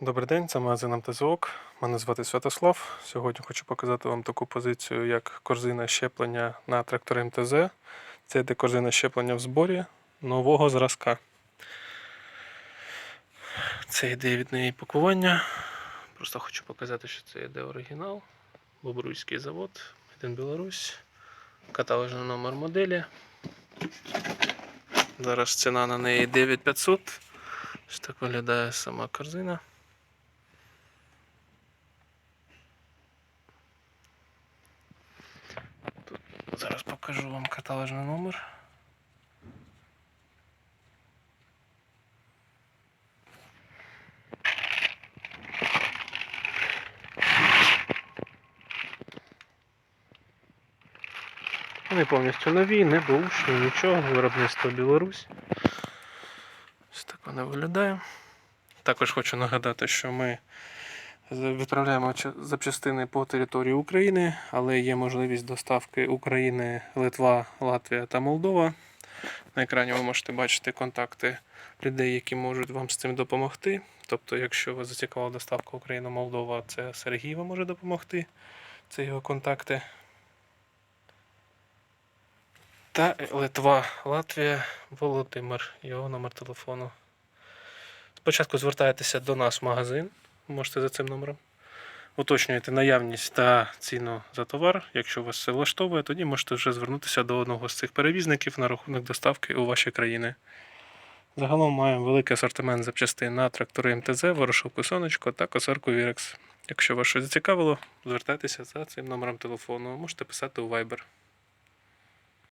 Добрий день, це магазин МТЗОК. Мене звати Святослав. Сьогодні хочу показати вам таку позицію, як корзина щеплення на трактори МТЗ. Це йде корзина щеплення в зборі нового зразка. Це йде від неї пакування. Просто хочу показати, що це йде оригінал. Бобруйський завод, Міден Білорусь. Каталожний номер моделі. Зараз ціна на неї 9500. Ось так виглядає сама корзина. Зараз покажу вам каталожний номер. Вони повністю нові, не бушні, нічого, виробництво Білорусь. Ось так вона виглядає. Також хочу нагадати, що ми відправляємо запчастини по території України, але є можливість доставки України, Литва, Латвія та Молдова. На екрані ви можете бачити контакти людей, які можуть вам з цим допомогти. Тобто, якщо вас зацікавила доставка Україна-Молдова, це Сергій вам може допомогти. Це його контакти. Та Литва, Латвія, Володимир, його номер телефону. Спочатку звертаєтеся до нас в магазин, можете за цим номером. Уточнюєте наявність та ціну за товар. Якщо вас це влаштовує, тоді можете вже звернутися до одного з цих перевізників на рахунок доставки у ваші країни. Загалом маємо великий асортимент запчастин на трактори МТЗ, ворошилку сонечко та косарку Вірекс. Якщо вас щось зацікавило, звертайтеся за цим номером телефону. Можете писати у Viber.